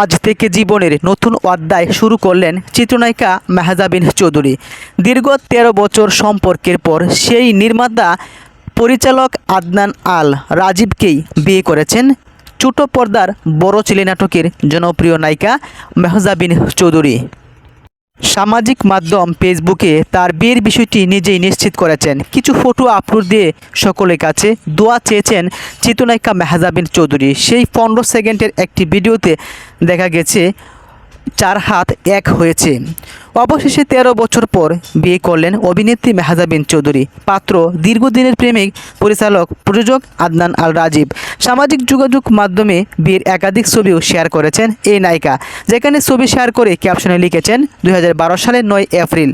আজ থেকে জীবনের নতুন অধ্যায় শুরু করলেন চিত্রনায়িকা মেহজাবিন চৌধুরী। দীর্ঘ তেরো বছর সম্পর্কের পর সেই নির্মাতা পরিচালক আদনান আল রাজীবকেই বিয়ে করেছেন। ছোট পর্দার বড় ছেলে নাটকের জনপ্রিয় নায়িকা মেহজাবিন চৌধুরী। সামাজিক মাধ্যম ফেসবুকে তার বিয়ের বিষয়টি নিজেই নিশ্চিত করেছেন। কিছু ফটো আপলোড দিয়ে সকলের কাছে দোয়া চেয়েছেন চিত্রনায়িকা মেহাজাবিন চৌধুরী। সেই পনেরো সেকেন্ডের একটি ভিডিওতে দেখা গেছে চার হাত এক হয়েছে। অবশেষে তেরো বছর পর বিয়ে করলেন অভিনেত্রী মেহাজাবিন চৌধুরী। পাত্র দীর্ঘদিনের প্রেমিক, পরিচালক, প্রযোজক আদনান আল রাজীব। সামাজিক যোগাযোগ মাধ্যমে বিয়ের একাধিক ছবিও শেয়ার করেছেন এই নায়িকা, যেখানে ছবি শেয়ার করে ক্যাপশনে লিখেছেন, দুই হাজার বারো সালের নয় এপ্রিল,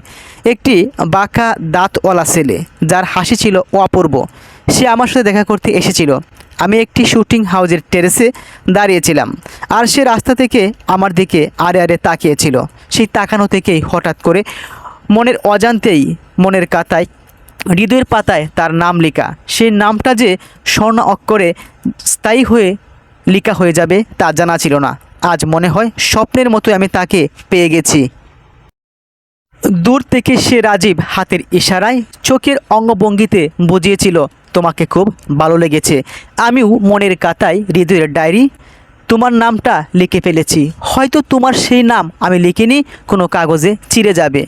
একটি বাঁকা দাঁতওয়ালা ছেলে, যার হাসি ছিল অপূর্ব। সে আমার সাথে দেখা করতে এসেছিল। আমি একটি শুটিং হাউজের টেরেসে দাঁড়িয়েছিলাম। আর সে রাস্তা থেকে আমার দিকে আরে আরে তাকিয়েছিল। সেই তাকানো থেকেই হঠাৎ করে মনের অজান্তেই মনের কাতায় হৃদয়ের পাতায় তার নাম লেখা। সেই নামটা যে স্বর্ণ অক্ষরে স্থায়ী হয়ে লেখা হয়ে যাবে তা জানা ছিল না। আজ মনে হয় স্বপ্নের মতো আমি তাকে পেয়ে গেছি। দূর থেকে সে রাজীব হাতের ইশারায় চোখের অঙ্গভঙ্গিতে বুঝিয়েছিল, তোমাকে খুব ভালো লেগেছে। আমিও মনের কাতায় হৃদয়ের ডায়েরি তোমার নামটা লিখে ফেলেছি। হয়তো তোমার সেই নাম আমি লিখিনি, কোনো কাগজে চিরে যাবে।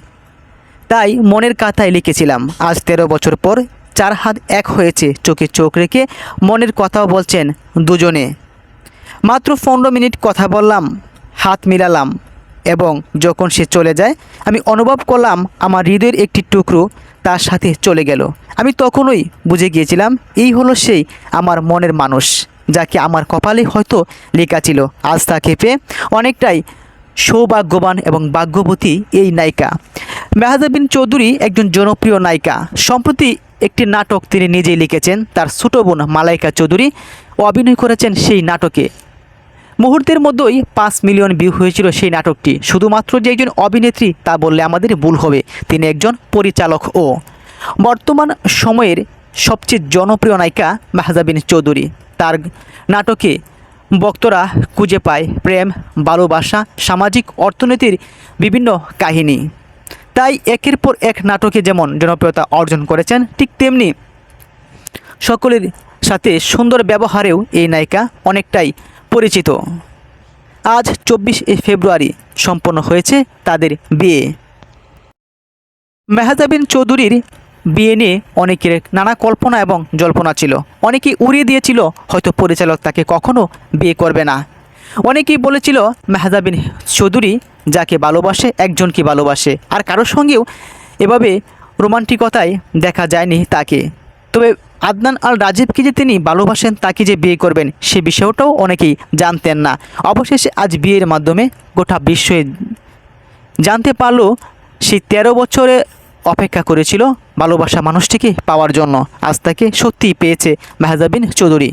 তাই মনের কাতায় লিখেছিলাম। আজ তেরো বছর পর চার হাত এক হয়েছে চোখে চোখ রেখে মনের কথাও বলছেন দুজনে। মাত্র পনেরো মিনিট কথা বললাম, হাত মিলালাম এবং যখন সে চলে যায়, আমি অনুভব করলাম আমার হৃদয়ের একটি টুকরো তার সাথে চলে গেল। আমি তখনই বুঝে গিয়েছিলাম, এই হলো সেই আমার মনের মানুষ। যাকে আমার কপালে হয়তো লেখা ছিল। আজ তাকে পেয়ে অনেকটাই সৌভাগ্যবান এবং ভাগ্যবতী এই নায়িকা। মেহাজাবিন চৌধুরী একজন জনপ্রিয় নায়িকা। সম্প্রতি একটি নাটক তিনি নিজেই লিখেছেন, তার ছোটো বোন মালাইকা চৌধুরী অভিনয় করেছেন সেই নাটকে। মুহূর্তের মধ্যেই পাঁচ মিলিয়ন ভিউ হয়েছিল সেই নাটকটি। শুধুমাত্র যে একজন অভিনেত্রী তা বললে আমাদের ভুল হবে, তিনি একজন পরিচালক ও। বর্তমান সময়ের সবচেয়ে জনপ্রিয় নায়িকা মাহজাবিন চৌধুরী। তার নাটকে বক্তরা খুঁজে পায় প্রেম, ভালোবাসা, সামাজিক অর্থনীতির বিভিন্ন কাহিনী। তাই একের পর এক নাটকে যেমন জনপ্রিয়তা অর্জন করেছেন, ঠিক তেমনি সকলের সাথে সুন্দর ব্যবহারেও এই নায়িকা অনেকটাই পরিচিত। আজ চব্বিশ ফেব্রুয়ারি সম্পন্ন হয়েছে তাদের বিয়ে। মেহাজাবিন চৌধুরীর বিয়ে নিয়ে অনেকের নানা কল্পনা এবং জল্পনা ছিল। অনেকেই উড়িয়ে দিয়েছিল, হয়তো পরিচালক তাকে কখনো বিয়ে করবে না। অনেকেই বলেছিল মেহাজাবিন চৌধুরী যাকে ভালোবাসে, একজনকে ভালোবাসে, আর কারোর সঙ্গেও এভাবে রোমান্টিকতায় দেখা যায়নি তাকে। তবে আদনান আল রাজীবকে যে তিনি ভালোবাসেন, তাকে যে বিয়ে করবেন, সে বিষয়টাও অনেকেই জানতেন না। অবশেষে আজ বিয়ের মাধ্যমে গোটা বিশ্বে জানতে পারল, সেই তেরো বছরে অপেক্ষা করেছিল ভালোবাসা মানুষটিকে পাওয়ার জন্য। আজ তাকে সত্যিই পেয়েছে মেহজাবিন চৌধুরী।